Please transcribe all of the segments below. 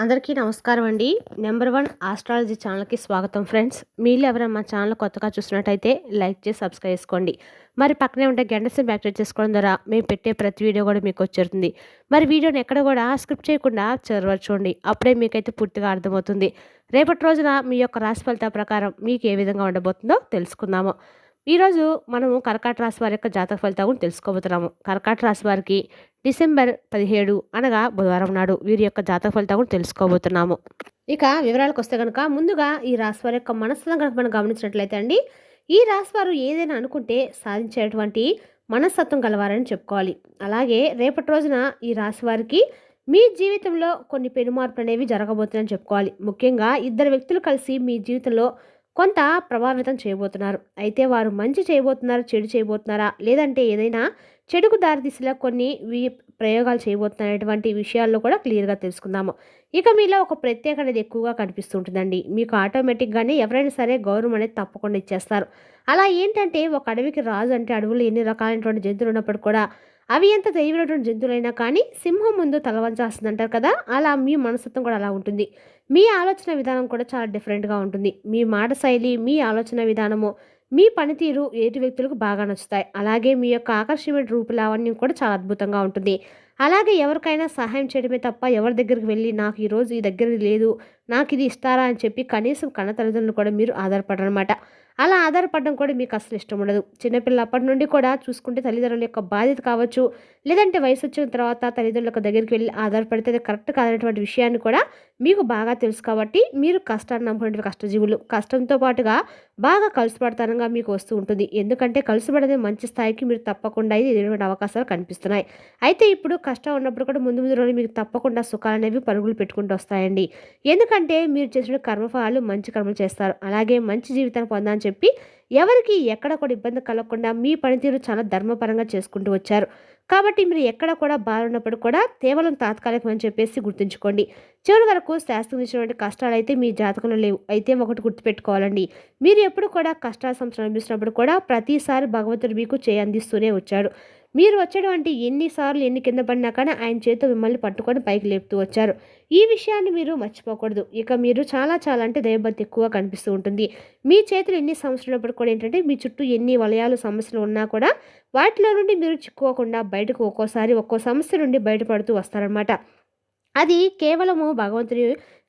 అందరికీ నమస్కారం అండి. నెంబర్ వన్ ఆస్ట్రాలజీ ఛానల్కి స్వాగతం ఫ్రెండ్స్. మీరు ఎవరైనా మా ఛానల్ కొత్తగా చూసినట్టయితే లైక్ చేసి సబ్స్క్రైబ్ చేసుకోండి. మరి పక్కనే ఉంటే గంట సేపు యాక్టివేట్ చేసుకోవడం ద్వారా మేము పెట్టే ప్రతి వీడియో కూడా మీకు వచ్చేస్తుంది మరి వీడియోని ఎక్కడ కూడా స్క్రిప్ట్ చేయకుండా చదవచ్చు చూడండి. అప్పుడే మీకైతే పూర్తిగా అర్థమవుతుంది. రేపటి రోజున మీ యొక్క రాశి ఫలితాల ప్రకారం మీకు ఏ విధంగా ఉండబోతుందో తెలుసుకుందాము. ఈరోజు మనము కర్కాట రాశి వారి యొక్క జాతక ఫలితాలను తెలుసుకోబోతున్నాము. కర్కాట రాశి వారికి డిసెంబర్ పదిహేడు అనగా బుధవారం నాడు వీరి యొక్క జాతక ఫలితాలను తెలుసుకోబోతున్నాము. ఇక వివరాలకు వస్తే కనుక ముందుగా ఈ రాశి వారి యొక్క మనస్సును కనుక మనం గమనించినట్లయితే అండి ఈ రాశి వారు ఏదైనా అనుకుంటే సాధించేటువంటి మనస్తత్వం గలవారని చెప్పుకోవాలి. అలాగే రేపటి రోజున ఈ రాశి వారికి మీ జీవితంలో కొన్ని పెనుమార్పులు అనేవి జరగబోతున్నాయని చెప్పుకోవాలి. ముఖ్యంగా ఇద్దరు వ్యక్తులు కలిసి మీ జీవితంలో కొంత ప్రభావితం చేయబోతున్నారు. అయితే వారు మంచి చేయబోతున్నారా చెడు చేయబోతున్నారా? లేదంటే ఏదైనా చెడుకు దారితీసేలా కొన్ని వి ప్రయోగాలు చేయబోతున్నటువంటి విషయాల్లో కూడా క్లియర్గా తెలుసుకుందాము. ఇక మీలో ఒక ప్రత్యేక అనేది ఎక్కువగా కనిపిస్తుంటుందండి. మీకు ఆటోమేటిక్గానే ఎవరైనా సరే గౌరవం అనేది తప్పకుండా ఇచ్చేస్తారు. అలా ఏంటంటే ఒక అడవికి రాజు అంటే అడవులు ఎన్ని రకాలైనటువంటి జంతువులు ఉన్నప్పుడు కూడా అవి ఎంత దైవమైనటువంటి జంతువులైనా కానీ సింహం ముందు తలవంచాల్సింది అంటారు కదా? అలా మీ మనస్తత్వం కూడా అలా ఉంటుంది. మీ ఆలోచన విధానం కూడా చాలా డిఫరెంట్గా ఉంటుంది. మీ మాట శైలి మీ ఆలోచన విధానము మీ పనితీరు ఏటి వ్యక్తులకు బాగా నచ్చుతాయి. అలాగే మీ యొక్క ఆకర్షణీయ రూపులావణ్యం కూడా చాలా అద్భుతంగా ఉంటుంది. అలాగే ఎవరికైనా సహాయం చేయడమే తప్ప ఎవరి దగ్గరికి వెళ్ళి నాకు ఈరోజు ఈ దగ్గర లేదు నాకు ఇది ఇస్తారా అని చెప్పి కనీసం కన్న తల్లిదండ్రులు కూడా మీరు ఆధారపడరనమాట అలా ఆధారపడడం కూడా మీకు అసలు ఇష్టం ఉండదు. చిన్నపిల్ల అప్పటి నుండి కూడా చూసుకుంటే తల్లిదండ్రుల యొక్క బాధ్యత కావచ్చు లేదంటే వయసు వచ్చిన తర్వాత తల్లిదండ్రుల దగ్గరికి వెళ్ళి ఆధారపడితే అది కరెక్ట్ కాదనేటువంటి విషయాన్ని కూడా మీకు బాగా తెలుసు కాబట్టి మీరు కష్టాన్ని నమ్ముకునే కష్టజీవులు. కష్టంతో పాటుగా బాగా కలిసిపడతానంగా మీకు వస్తూ ఉంటుంది. ఎందుకంటే కలిసిపడదే మంచి స్థాయికి మీరు తప్పకుండా ఎదిగినటువంటి అవకాశాలు కనిపిస్తున్నాయి. అయితే ఇప్పుడు కష్టం ఉన్నప్పుడు కూడా ముందు ముందు రోజులు మీకు తప్పకుండా సుఖాలు అనేవి పరుగులు పెట్టుకుంటూ వస్తాయండి. ఎందుకంటే మీరు చేసిన కర్మఫలాలు మంచి కర్మలు చేస్తారు. అలాగే మంచి జీవితాన్ని పొందాలని చెప్పి ఎవరికి ఎక్కడ కూడా ఇబ్బంది కలగకుండా మీ పనితీరు చాలా ధర్మపరంగా చేసుకుంటూ వచ్చారు. కాబట్టి మీరు ఎక్కడ కూడా బాగున్నప్పుడు కూడా కేవలం తాత్కాలికం అని చెప్పేసి గుర్తుంచుకోండి. చివరి వరకు శాస్త్రం ఇచ్చినటువంటి కష్టాలు అయితే మీ జాతకంలో లేవు. అయితే ఒకటి గుర్తుపెట్టుకోవాలండి. మీరు ఎప్పుడు కూడా కష్టాల సంవత్సరం అనిపిస్తున్నప్పుడు కూడా ప్రతిసారి భగవంతుడు మీకు చేయందిస్తూనే వచ్చాడు. మీరు వచ్చేటువంటి ఎన్నిసార్లు ఎన్ని కింద పడినా కానీ ఆయన చేతితో మిమ్మల్ని పట్టుకొని పైకి లేపుతూ వచ్చారు. ఈ విషయాన్ని మీరు మర్చిపోకూడదు. ఇక మీరు చాలా చాలా అంటే దైవభక్తి ఎక్కువగా కనిపిస్తూ ఉంటుంది. మీ చేతులు ఎన్ని సమస్యలు కూడా ఏంటంటే మీ చుట్టూ ఎన్ని వలయాలు సమస్యలు ఉన్నా కూడా వాటిలో నుండి మీరు చిక్కుకోకుండా బయటకు ఒక్కోసారి ఒక్కో సమస్య నుండి బయటపడుతూ వస్తారనమాట అది కేవలము భగవంతుడి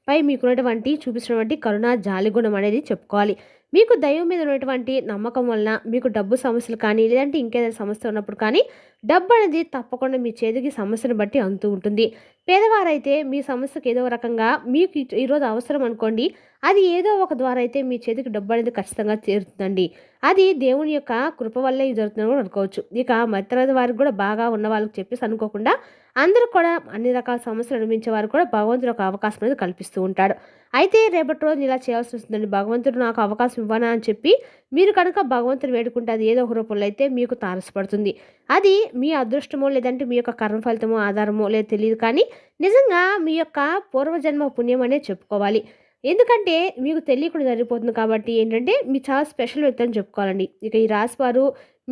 పై మీకున్నటువంటి చూపించినటువంటి కరుణ జాలిగుణం అనేది చెప్పుకోవాలి. మీకు దైవం మీద ఉన్నటువంటి నమ్మకం వలన మీకు డబ్బు సమస్యలు కానీ లేదంటే ఇంకేదైనా సమస్య ఉన్నప్పుడు కానీ డబ్బు అనేది తప్పకుండా మీ చేతికి సమస్యను బట్టి అంతూ ఉంటుంది. పేదవారైతే మీ సమస్యకు ఏదో రకంగా మీకు ఈరోజు అవసరం అనుకోండి అది ఏదో ఒక ద్వారా అయితే మీ చేతికి డబ్బు అనేది ఖచ్చితంగా చేరుతుందండి అది దేవుని యొక్క కృప వల్లే జరుగుతుందని కూడా అనుకోవచ్చు. ఇక మధ్యతరగతి వారికి కూడా బాగా ఉన్న వాళ్ళకి చెప్పేసి అనుకోకుండా అందరూ కూడా అన్ని రకాల సమస్యలు అనుభవించే వారు కూడా భగవంతుడు ఒక అవకాశం అనేది కల్పిస్తూ ఉంటాడు. అయితే రేపటి రోజు ఇలా చేయాల్సి వస్తుందండి. భగవంతుడు నాకు అవకాశం ఇవ్వనా అని చెప్పి మీరు కనుక భగవంతుడు వేడుకుంటే అది ఏదో ఒక రూపంలో అయితే మీకు తారసపడుతుంది. అది మీ అదృష్టమో లేదంటే మీ యొక్క కర్మ ఫలితమో ఆధారమో లేదు తెలియదు కానీ నిజంగా మీ యొక్క పూర్వజన్మ పుణ్యం అనే చెప్పుకోవాలి. ఎందుకంటే మీకు తెలియకుండా జరిగిపోతుంది కాబట్టి ఏంటంటే మీ చాలా స్పెషల్ వ్యక్తి అని చెప్పుకోవాలండి. ఇక ఈ రాశి వారు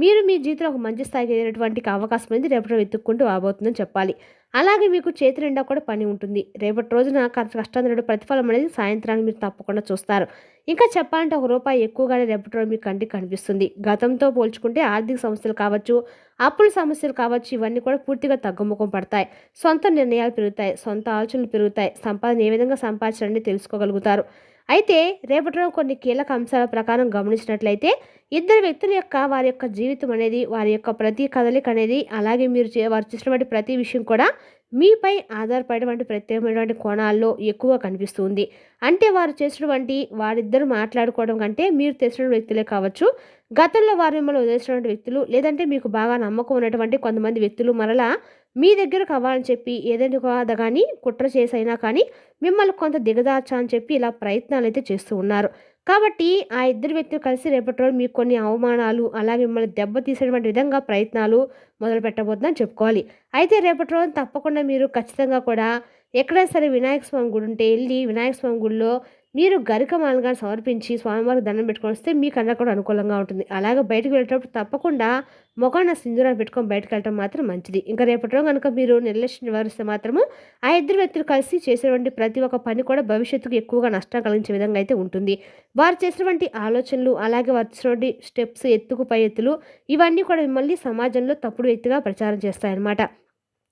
మీరు మీ జీవితంలో ఒక మంచి స్థాయికి ఎదిగినటువంటి అవకాశం అనేది రేపటి వెతుక్కుంటూ రాబోతుందని చెప్పాలి. అలాగే మీకు చేతి నిండా కూడా పని ఉంటుంది. రేపటి రోజున కష్టాంధ్రుడు ప్రతిఫలం అనేది సాయంత్రాన్ని మీరు తప్పకుండా చూస్తారు. ఇంకా చెప్పాలంటే ఒక రూపాయి ఎక్కువగానే రేపటి రోజు మీకు కంటికి కనిపిస్తుంది. గతంతో పోల్చుకుంటే ఆర్థిక సమస్యలు కావచ్చు అప్పుల సమస్యలు కావచ్చు ఇవన్నీ కూడా పూర్తిగా తగ్గుముఖం పడతాయి. సొంత నిర్ణయాలు పెరుగుతాయి సొంత ఆలోచనలు పెరుగుతాయి సంపాదన ఏ విధంగా సంపాదించాలని తెలుసుకోగలుగుతారు. అయితే రేపటిలో కొన్ని కీలక అంశాల ప్రకారం గమనించినట్లయితే ఇద్దరు వ్యక్తుల యొక్క వారి యొక్క జీవితం అనేది వారి యొక్క ప్రతి కదలిక అనేది అలాగే మీరు వారు చేసినటువంటి ప్రతి విషయం కూడా మీపై ఆధారపడేటువంటి ప్రత్యేకమైనటువంటి కోణాల్లో ఎక్కువ కనిపిస్తుంది. అంటే వారు చేసినటువంటి వారిద్దరు మాట్లాడుకోవడం కంటే మీరు తెలిసిన వ్యక్తులే కావచ్చు. గతంలో వారు మిమ్మల్ని వదిలేసినటువంటి వ్యక్తులు లేదంటే మీకు బాగా నమ్మకం ఉన్నటువంటి కొంతమంది వ్యక్తులు మరలా మీ దగ్గర కావాలని చెప్పి ఏదైనా కాదు కానీ కుట్ర చేసైనా కానీ మిమ్మల్ని కొంత దిగదార్చా అని చెప్పి ఇలా ప్రయత్నాలు అయితే చేస్తూ ఉన్నారు. కాబట్టి ఆ ఇద్దరు వ్యక్తులు కలిసి రేపటి రోజు మీకు కొన్ని అవమానాలు అలాగే మిమ్మల్ని దెబ్బతీసేటువంటి విధంగా ప్రయత్నాలు మొదలు పెట్టబోతుందని చెప్పుకోవాలి. అయితే రేపటి రోజు తప్పకుండా మీరు ఖచ్చితంగా కూడా ఎక్కడైనా సరే వినాయక స్వామి గుడి ఉంటే వెళ్ళి వినాయక స్వామి గుడిలో మీరు గరిక మాలగా సమర్పించి స్వామివారికి దండం పెట్టుకొని వస్తే మీకు అన్న కూడా అనుకూలంగా ఉంటుంది. అలాగే బయటకు వెళ్ళేటప్పుడు తప్పకుండా మొఖాన సింధూరాలు పెట్టుకొని బయటకు వెళ్ళటం మాత్రం మంచిది. ఇంకా రేపటిలో కనుక మీరు నిర్లక్ష్యం నివారిస్తే మాత్రము ఆ ఇద్దరు వ్యక్తులు కలిసి చేసేటువంటి ప్రతి ఒక్క పని కూడా భవిష్యత్తుకు ఎక్కువగా నష్టం కలిగించే విధంగా అయితే ఉంటుంది. వారు చేసినటువంటి ఆలోచనలు అలాగే వారు చేసినటువంటి స్టెప్స్ ఎత్తుకు పై ఎత్తులు ఇవన్నీ కూడా మిమ్మల్ని సమాజంలో తప్పుడు వ్యక్తిగా ప్రచారం చేస్తాయన్నమాట.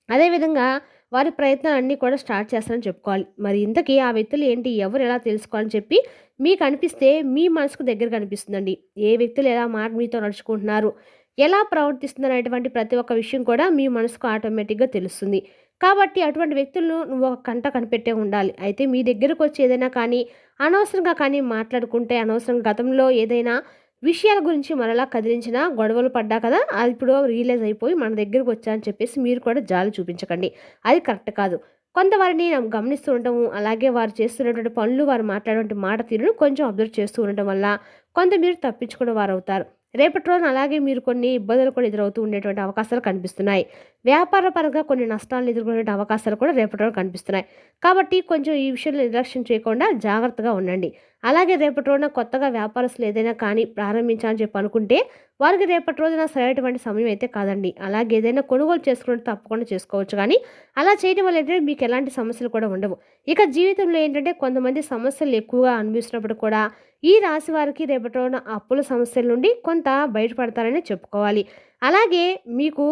అదేవిధంగా వారి ప్రయత్నాలన్నీ కూడా స్టార్ట్ చేస్తారని చెప్పుకోవాలి. మరి ఇంతకీ ఆ వ్యక్తులు ఏంటి? ఎవరు ఎలా తెలుసుకోవాలని చెప్పి మీకు అనిపిస్తే మీ మనసుకు దగ్గర కనిపిస్తుందండి ఏ వ్యక్తులు ఎలా మాట మీతో నడుచుకుంటున్నారు? ఎలా ప్రవర్తిస్తున్నారు అనేటువంటి ప్రతి ఒక్క విషయం కూడా మీ మనసుకు ఆటోమేటిక్గా తెలుస్తుంది. కాబట్టి అటువంటి వ్యక్తులను నువ్వు ఒక కంట కనిపెట్టే ఉండాలి. అయితే మీ దగ్గరకు వచ్చి ఏదైనా కానీ అనవసరంగా కానీ మాట్లాడుకుంటే అనవసరంగా గతంలో ఏదైనా విషయాల గురించి మరలా కదిలించిన గొడవలు పడ్డా కదా అది ఇప్పుడు రియలైజ్ అయిపోయి మన దగ్గరకు వచ్చా అని చెప్పేసి మీరు కూడా జాలి చూపించకండి. అది కరెక్ట్ కాదు. కొంతవారిని గమనిస్తూ ఉండటము అలాగే వారు చేస్తున్నటువంటి పనులు వారు మాట్లాడేటువంటి మాట తీరును కొంచెం అబ్జర్వ్ చేస్తూ ఉండటం వల్ల కొంత మీరు తప్పించుకునే వారు అవుతారు రేపటి రోజున అలాగే మీరు కొన్ని ఇబ్బందులు కూడా ఎదురవుతూ ఉండేటువంటి అవకాశాలు కనిపిస్తున్నాయి. వ్యాపార పరంగా కొన్ని నష్టాలను ఎదుర్కొనే అవకాశాలు కూడా రేపటి రోజు కనిపిస్తున్నాయి. కాబట్టి కొంచెం ఈ విషయంలో నిర్లక్ష్యం చేయకుండా జాగ్రత్తగా ఉండండి. అలాగే రేపటి రోజున కొత్తగా వ్యాపారస్తులు ఏదైనా కానీ ప్రారంభించాలని చెప్పి అనుకుంటే వారికి రేపటి రోజున సరైనటువంటి సమయం అయితే కాదండి. అలాగే ఏదైనా కొనుగోలు చేసుకుంటే తప్పకుండా చేసుకోవచ్చు. కానీ అలా చేయడం వల్ల ఏంటంటే మీకు ఎలాంటి సమస్యలు కూడా ఉండవు. ఇక జీవితంలో ఏంటంటే కొంతమంది సమస్యలు ఎక్కువగా అనిపిస్తున్నప్పుడు కూడా ఈ రాశి వారికి రేపటి రోజున అప్పుల సమస్యల నుండి కొంత బయటపడతారని చెప్పుకోవాలి. అలాగే మీకు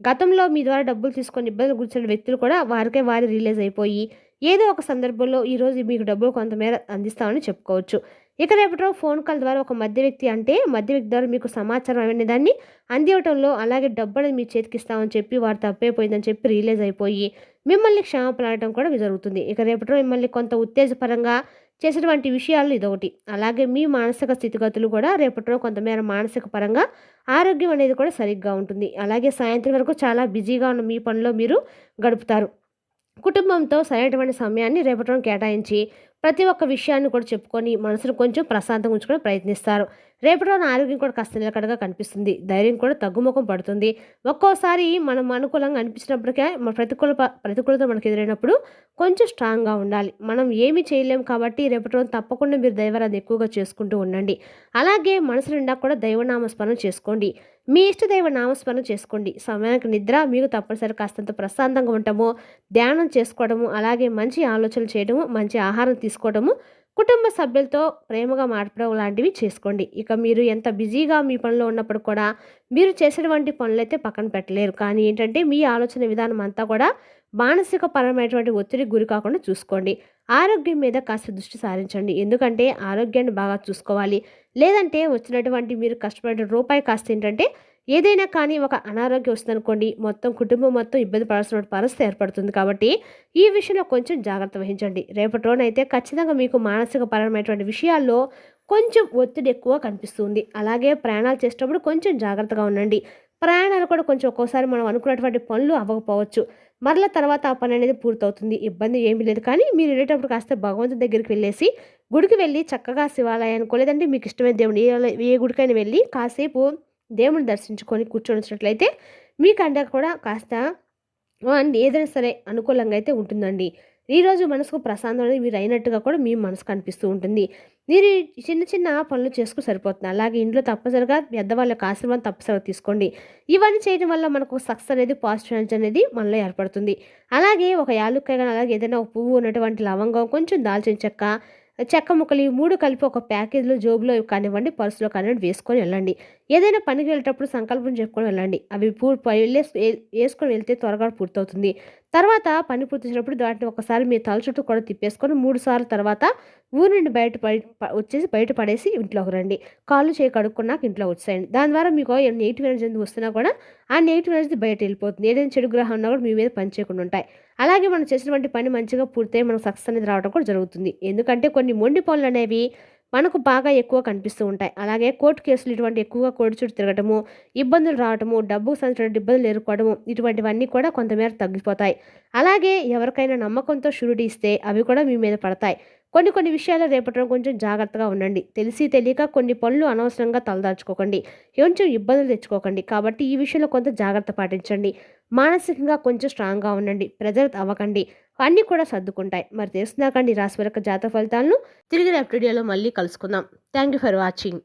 గతంలో మీ ద్వారా డబ్బులు తీసుకొని ఇబ్బందులు గురించిన వ్యక్తులు కూడా వారికే వారి రిలీజ్ అయిపోయి ఏదో ఒక సందర్భంలో ఈరోజు మీకు డబ్బులు కొంతమేర అందిస్తామని చెప్పుకోవచ్చు. ఇక రేపటి ఫోన్ కాల్ ద్వారా ఒక మధ్య వ్యక్తి అంటే మధ్య వ్యక్తి ద్వారా మీకు సమాచారం అనే దాన్ని అందివ్వటంలో అలాగే డబ్బు అనేది మీ చేతికి ఇస్తామని చెప్పి వారు తప్పైపోయిందని చెప్పి రిలీజ్ అయిపోయి మిమ్మల్ని క్షమాపణ అడటం కూడా జరుగుతుంది. ఇక రేపటి మిమ్మల్ని కొంత ఉత్తేజపరంగా చేసినటువంటి విషయాలు ఇదొకటి. అలాగే మీ మానసిక స్థితిగతులు కూడా రేపటిలో కొంతమేర మానసిక పరంగా ఆరోగ్యం అనేది కూడా సరిగ్గా ఉంటుంది. అలాగే సాయంత్రం వరకు చాలా బిజీగా ఉన్న మీ పనిలో మీరు గడుపుతారు. కుటుంబంతో సరైనటువంటి సమయాన్ని రేపటి కేటాయించి ప్రతి ఒక్క విషయాన్ని కూడా చెప్పుకొని మనసును కొంచెం ప్రశాంతంగా ఉంచుకొని ప్రయత్నిస్తారు. రేపటి రోజున ఆరోగ్యం కూడా కాస్త నిలకడగా కనిపిస్తుంది. ధైర్యం కూడా తగ్గుముఖం పడుతుంది. ఒక్కోసారి మనం అనుకూలంగా అనిపించినప్పటికే మన ప్రతికూల ప్రతికూలత మనకు ఎదురైనప్పుడు కొంచెం స్ట్రాంగ్గా ఉండాలి. మనం ఏమి చేయలేం కాబట్టి రేపటి రోజు తప్పకుండా మీరు దైవరాధి ఎక్కువగా చేసుకుంటూ ఉండండి. అలాగే మనసు నిండా కూడా దైవనామస్మరణ చేసుకోండి. మీ ఇష్ట దైవ నామస్మరణ చేసుకోండి. సమయానికి నిద్ర మీకు తప్పనిసరి కాస్తంత ప్రశాంతంగా ఉండటము ధ్యానం చేసుకోవడము అలాగే మంచి ఆలోచనలు చేయడము మంచి ఆహారం తీసుకోవడము కుటుంబ సభ్యులతో ప్రేమగా మాట్లాడడం లాంటివి చేసుకోండి. ఇక మీరు ఎంత బిజీగా మీ పనిలో ఉన్నప్పుడు కూడా మీరు చేసేటువంటి పనులైతే పక్కన పెట్టలేరు. కానీ ఏంటంటే మీ ఆలోచన విధానం అంతా కూడా మానసిక పరమైనటువంటి ఒత్తిడికి గురి కాకుండా చూసుకోండి. ఆరోగ్యం మీద కాస్త దృష్టి సారించండి. ఎందుకంటే ఆరోగ్యాన్ని బాగా చూసుకోవాలి. లేదంటే వచ్చినటువంటి మీరు కష్టపడే రూపాయి కాస్త ఏంటంటే ఏదైనా కానీ ఒక అనారోగ్యం వస్తుందనుకోండి మొత్తం కుటుంబం మొత్తం ఇబ్బంది పడాల్సిన పరిస్థితి ఏర్పడుతుంది కాబట్టి ఈ విషయంలో కొంచెం జాగ్రత్త వహించండి. రేపటి రోజునైతే ఖచ్చితంగా మీకు మానసిక పరమైనటువంటి విషయాల్లో కొంచెం ఒత్తిడి ఎక్కువ కనిపిస్తుంది. అలాగే ప్రయాణాలు చేసేటప్పుడు కొంచెం జాగ్రత్తగా ఉండండి. ప్రయాణాలు కూడా కొంచెం ఒక్కోసారి మనం అనుకున్నటువంటి పనులు అవ్వకపోవచ్చు. మరల తర్వాత ఆ పని అనేది పూర్తవుతుంది. ఇబ్బంది ఏమీ లేదు. కానీ మీరు వెళ్ళేటప్పుడు కాస్త భగవంతుడి దగ్గరికి వెళ్ళేసి గుడికి వెళ్ళి చక్కగా శివాలయానికి లేదంటే మీకు ఇష్టమైన దేవుడు ఏ గుడికైనా వెళ్ళి కాసేపు దేవుని దర్శించుకొని కూర్చొని వచ్చినట్లయితే మీకంటే కూడా కాస్త ఏదైనా సరే అనుకూలంగా అయితే ఉంటుందండి. ఈరోజు మనసుకు ప్రశాంతం అనేది మీరు అయినట్టుగా కూడా మీ మనసుకు అనిపిస్తూ ఉంటుంది. మీరు చిన్న చిన్న పనులు చేసుకుని సరిపోతుంది. అలాగే ఇంట్లో తప్పనిసరిగా పెద్దవాళ్ళ యొక్క ఆశీర్వాదం తప్పనిసరిగా తీసుకోండి. ఇవన్నీ చేయడం వల్ల మనకు సక్సెస్ అనేది పాజిటివ్ ఎనర్జీ అనేది మనలో ఏర్పడుతుంది. అలాగే ఒక యాలుక్కాయ కానీ అలాగే ఏదైనా ఒక పువ్వు ఉన్నటువంటి లవంగం కొంచెం దాల్చిన చెక్క చెక్క ముక్కలు ఈ మూడు కలిపి ఒక ప్యాకేజ్లో జోబులో కానివ్వండి పర్సులో కానివ్వండి వేసుకొని వెళ్ళండి. ఏదైనా పనికి వెళ్ళేటప్పుడు సంకల్పం చెప్పుకొని వెళ్ళండి. అవి పూ వేసుకొని వెళ్తే త్వరగా పూర్తవుతుంది. తర్వాత పని పూర్తి చేసినప్పుడు దాంట్లో ఒకసారి మీ తల చుట్టూ కూడా తిప్పేసుకొని మూడు సార్లు తర్వాత ఊరి నుండి బయట వచ్చేసి బయట పడేసి ఇంట్లోకి రండి. కాళ్ళు చేయి కడుక్కున్నాక ఇంట్లో వచ్చేయండి. దాని ద్వారా మీకు నెగిటివ్ ఎనర్జీ వస్తున్నా కూడా ఆ నెగిటివ్ ఎనర్జీ బయట వెళ్ళిపోతుంది. ఏదైనా చెడు గ్రహం ఉన్నా కూడా మీ మీద పనిచేయకుండా ఉంటాయి. అలాగే మనం చేసినటువంటి పని మంచిగా పూర్తయి మనకు సక్సెస్ అనేది రావడం కూడా జరుగుతుంది. ఎందుకంటే కొన్ని మొండి పనులు అనేవి మనకు బాగా ఎక్కువ కనిపిస్తూ ఉంటాయి. అలాగే కోర్టు కేసులు ఇటువంటి ఎక్కువగా కోర్టు తిరగటము ఇబ్బందులు రావటము డబ్బుకు సంబంధించిన ఇబ్బందులు ఎదుర్కోవడము ఇటువంటివన్నీ కూడా కొంతమేర తగ్గిపోతాయి. అలాగే ఎవరికైనా నమ్మకంతో షురుడి ఇస్తే అవి కూడా మీ మీద పడతాయి. కొన్ని కొన్ని విషయాలు రేపటిలో కొంచెం జాగ్రత్తగా ఉండండి. తెలిసి తెలియక కొన్ని పనులు అనవసరంగా తలదాచుకోకండి. కొంచెం ఇబ్బందులు తెచ్చుకోకండి. కాబట్టి ఈ విషయంలో కొంత జాగ్రత్త పాటించండి. మానసికంగా కొంచెం స్ట్రాంగ్గా ఉండండి. ప్రెజర్ అవ్వకండి అన్నీ కూడా సర్దుకుంటాయి. మరి తెలుసుకున్నాకండి రాశి వరకు జాతక ఫలితాలను తిరిగి రేపటి వీడియోలో మళ్ళీ కలుసుకుందాం. Thank you for watching.